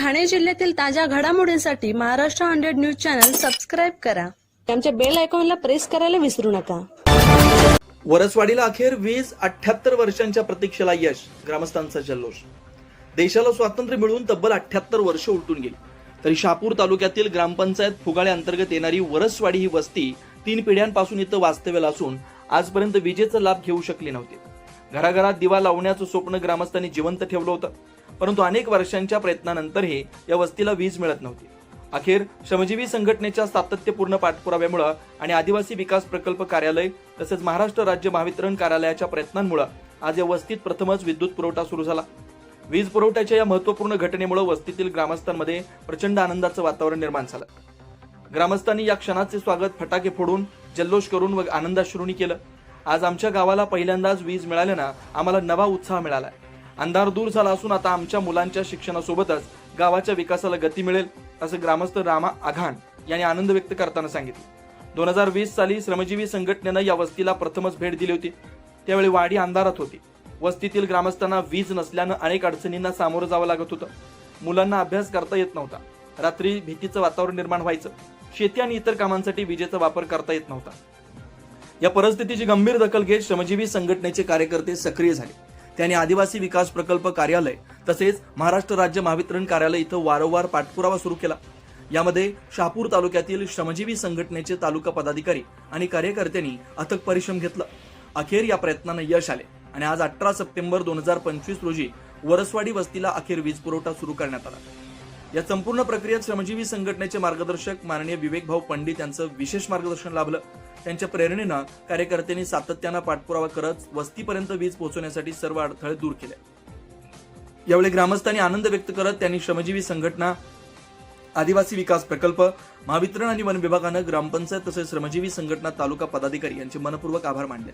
ठाणे जिल्ह्यातील ताज्या घडामोडींसाठी Maharashtra hundred news channel subscribe करा. आमच्या बेल आयकॉनला प्रेस करायला विसरू नका. वरसवाडीला अखेर वीज अठ्याहत्तर वर्षांच्या प्रतीक्षेला यश ग्रामस्थांचा जल्लोष. देशाला स्वातंत्र्य मिळवून तब्बल अठ्याहत्तर वर्ष उलटून गेली. तरी शापूर तालुक्यातील ग्रामपंचायत फुगाळे अंतर्गत येणारी वरसवाडी ही वस्ती तीन पिढ्यांपासून इथं वास्तव्याला असून आजपर्यंत विजेचा लाभ घेऊ शकली नव्हती. घराघरात दिवा लावण्याचं स्वप्न ग्रामस्थांनी जिवंत ठेवलं होतं. परंतु अनेक वर्षांच्या प्रयत्नानंतरही या वस्तीला वीज मिळत नव्हती. अखेर श्रमजीवी संघटनेच्या सातत्यपूर्ण पाठपुराव्यामुळं आणि आदिवासी विकास प्रकल्प कार्यालय तसेच महाराष्ट्र राज्य महावितरण कार्यालयाच्या प्रयत्नांमुळे आज या वस्तीत प्रथमच विद्युत पुरवठा सुरू झाला. वीज पुरवठ्याच्या या महत्त्वपूर्ण घटनेमुळे वस्तीतील ग्रामस्थांमध्ये प्रचंड आनंदाचं वातावरण निर्माण झालं. ग्रामस्थांनी या क्षणाचे स्वागत फटाके फोडून जल्लोष करून व आनंदाश्रूनी केलं. आज आमच्या गावाला पहिल्यांदाच वीज मिळाल्यानं आम्हाला नवा उत्साह मिळाला अंधार दूर झाला असून आता आमच्या मुलांच्या शिक्षणासोबतच गावाच्या विकासाला गती मिळेल असं ग्रामस्थ रामा आघाण यांनी आनंद व्यक्त करताना सांगितलं. दोन हजार वीस साली श्रमजीवी संघटनेनं या वस्तीला प्रथमच भेट दिली होती. त्यावेळी वाडी अंधारात होती. वस्तीतील ग्रामस्थांना वीज नसल्यानं अनेक अडचणींना सामोरं जावं लागत होतं. मुलांना अभ्यास करता येत नव्हता. रात्री भीतीचं वातावरण निर्माण व्हायचं. शेती आणि इतर कामांसाठी विजेचा वापर करता येत नव्हता. या परिस्थितीची गंभीर दखल घेत श्रमजीवी संघटनेचे कार्यकर्ते सक्रिय झाले. त्यांनी आदिवासी विकास प्रकल्प कार्यालय तसेच महाराष्ट्र राज्य महावितरण कार्यालय इथं वारंवार पाठपुरावा सुरू केला. यामध्ये शहापूर तालुक्यातील श्रमजीवी संघटनेचे तालुका पदाधिकारी आणि कार्यकर्त्यांनी अथक परिश्रम घेतला. अखेर या प्रयत्नानं यश आले आणि आज अठरा सप्टेंबर दोन हजार पंचवीस रोजी वरसवाडी वस्तीला अखेर वीज पुरवठा सुरू करण्यात आला. या संपूर्ण प्रक्रियेत श्रमजीवी संघटनेचे मार्गदर्शक माननीय विवेक भाऊ पंडित यांचं विशेष मार्गदर्शन लाभलं. त्यांच्या प्रेरणेनं कार्यकर्त्यांनी सातत्यानं पाठपुरावा करत वस्तीपर्यंत वीज पोहोचवण्यासाठी सर्व अडथळे दूर केले. यावेळी ग्रामस्थांनी आनंद व्यक्त करत त्यांनी श्रमजीवी संघटना आदिवासी विकास प्रकल्प महावितरण आणि वन विभागानं ग्रामपंचायत तसेच श्रमजीवी संघटना तालुका पदाधिकारी यांचे मनपूर्वक आभार मानले.